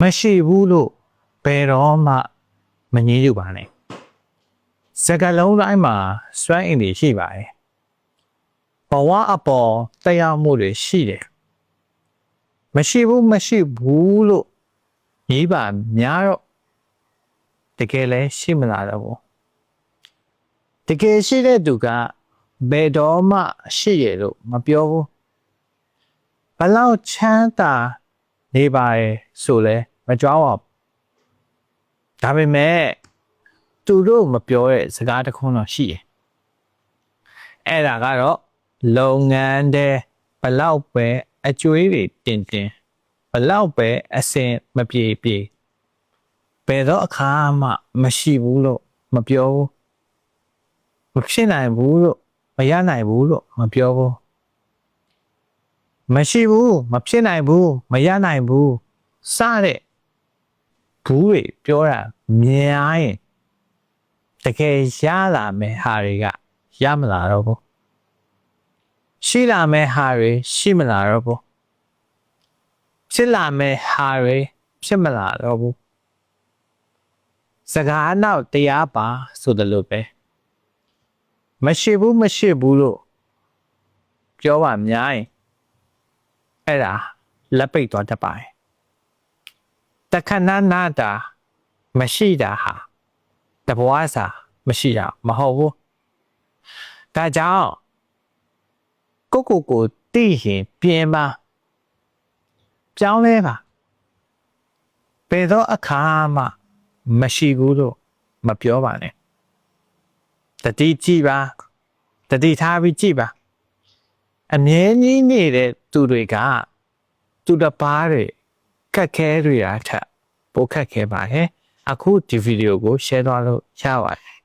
မရှိဘူးလို့ဘယ်တော့မှမငြင်းယူပါနဲ့စကလုံးတိုင်းမှာစွမ်းအင်တွေရှိပါတယ်ဘဝအပေါ်တရားမှုတွေရှိတယ်မရှိဘူးမရှိဘူးလို့ညီးပါများတော့တကယ်လဲရှိမလာတော့ဘူးတကယ်ရှိတဲ့သူကဘယ်တော့မှရှိရလို့မပြောဘူးဘလောက်ချမ်းသာနေပါရဲ့ဆိုလဲ မကြောက်ပါဘူးဒါပေမဲ့သူတို့မပြောတဲ့စကားတစ်ခုတော့ရှိတယ်အဲ့ဒါကတော့လုပ်ငန်းတဲ့ဘလောက်ပဲအကျွေးတွေတင်တင်ဘလောက်ပဲအစင်မပြေပြေဘယ်တော့အခါမှမရှိဘူးလို့မပြောဘူးမဖြစ်နိုင်ဘူးလို့မရနိုင်ဘူးလို့မပြောဘူးမရှိဘူးမဖြစ်နိုင်ဘူးမရနိုင်ဘူးစတဲ့ ဘူးတွေပြောတာများရင်တကယ်ရလာမယ်ဟာတွေကရမလာတော့ဘူးရှိလာမယ်ဟာတွေရှိမလာတော့ဘူးဖြစ်လာမယ်ဟာတွေဖြစ်မလာတော့ဘူးစကားနောက်တရားပါဆိုတယ်လို့ပဲမရှိဘူးမရှိဘူးလို့ပြောပါများရင်အဲ့ဒါလက်ပိတ်သွားတတ်ပါတယ် တခဏနာတာမရှိတာဟာတဘွားစာမရှိတာမဟုတ်ဘူးဒါကြောင့်ကိုကိုကိုတိရင်ပြင်ပါပြောင်းလဲပါဘယ်တော့အခါမှမရှိဘူးလို့မပြောပါနဲ့တတိကြည့်ပါတတိထားပြီးကြည့်ပါအမြဲကြီးနေတဲ့သူတွေကသူတစ်ပါးတွေ ခက်ခဲတွေအားထက်ပိုခက်ခဲပါဟဲ့အခုဒီဗီဒီယိုကို share သွားလို့ရပါတယ်